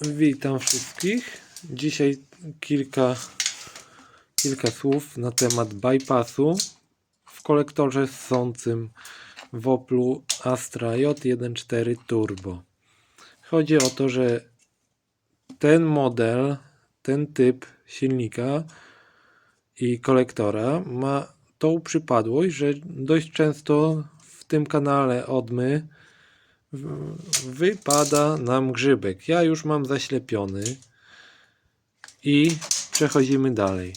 Witam wszystkich. Dzisiaj kilka, kilka słów na temat bypassu w kolektorze ssącym w Oplu Astra J1.4 Turbo. Chodzi o to, że ten model, ten typ silnika i kolektora ma tą przypadłość, że dość często w tym kanale odmy wypada nam grzybek. Ja już mam zaślepiony i przechodzimy dalej.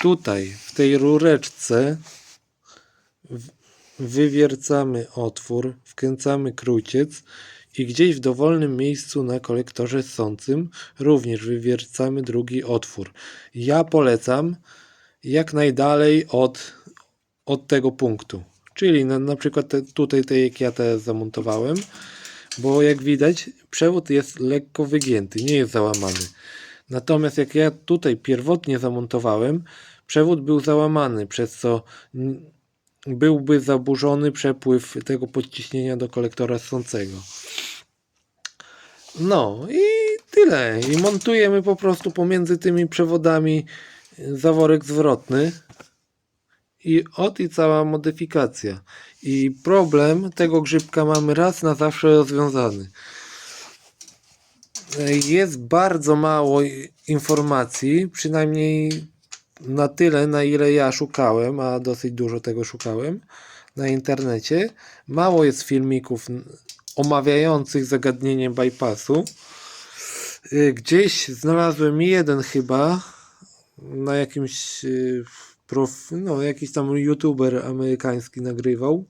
Tutaj w tej rureczce wywiercamy otwór, wkręcamy króciec i gdzieś w dowolnym miejscu na kolektorze ssącym również wywiercamy drugi otwór. Ja polecam jak najdalej od, od tego punktu. Czyli na, na przykład te, tutaj, te, jak ja te zamontowałem, bo jak widać, przewód jest lekko wygięty, nie jest załamany. Natomiast jak ja tutaj pierwotnie zamontowałem, przewód był załamany, przez co byłby zaburzony przepływ tego podciśnienia do kolektora ssącego. No i tyle. I montujemy po prostu pomiędzy tymi przewodami zaworek zwrotny. I od i cała modyfikacja. I problem tego grzybka mamy raz na zawsze rozwiązany. Jest bardzo mało informacji, przynajmniej na tyle, na ile ja szukałem, a dosyć dużo tego szukałem na internecie. Mało jest filmików omawiających zagadnienie bypassu. Y, Gdzieś znalazłem jeden chyba na jakimś y, prof, no jakiś tam youtuber amerykański nagrywał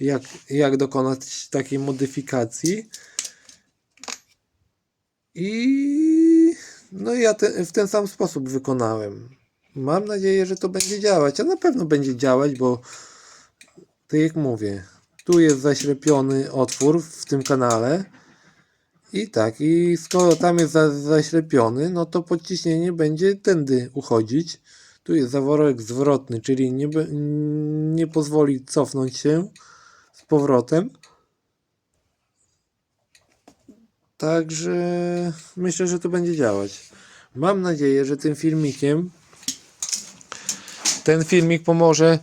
jak, jak dokonać takiej modyfikacji. I no ja te, w ten sam sposób wykonałem. Mam nadzieję, że to będzie działać a na pewno będzie działać, bo tak jak mówię tu jest zaślepiony otwór w tym kanale. I tak, i skoro tam jest za, zaślepiony, no to podciśnienie będzie tędy uchodzić. Tu jest zaworek zwrotny, czyli nie, nie pozwoli cofnąć się z powrotem. Także myślę, że to będzie działać. Mam nadzieję, że tym filmikiem ten filmik pomoże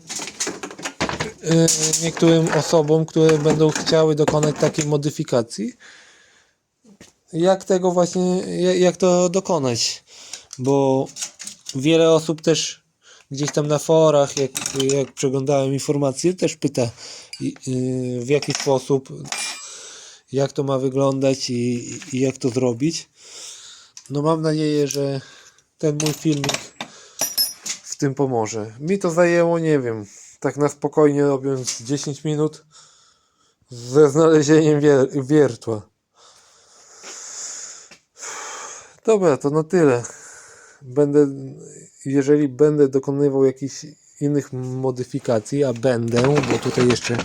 yy, niektórym osobom, które będą chciały dokonać takiej modyfikacji jak tego właśnie, jak to dokonać, bo wiele osób też gdzieś tam na forach, jak, jak przeglądałem informacje, też pyta yy, w jaki sposób, jak to ma wyglądać i, i jak to zrobić. No mam nadzieję, że ten mój filmik w tym pomoże. Mi to zajęło, nie wiem, tak na spokojnie robiąc 10 minut ze znalezieniem wier- wiertła. Dobra, to na tyle. Będę, jeżeli będę dokonywał jakichś innych modyfikacji, a będę, bo tutaj jeszcze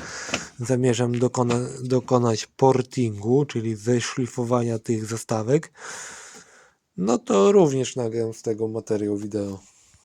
zamierzam dokona, dokonać portingu, czyli zeszlifowania tych zestawek, no to również nagram z tego materiał wideo.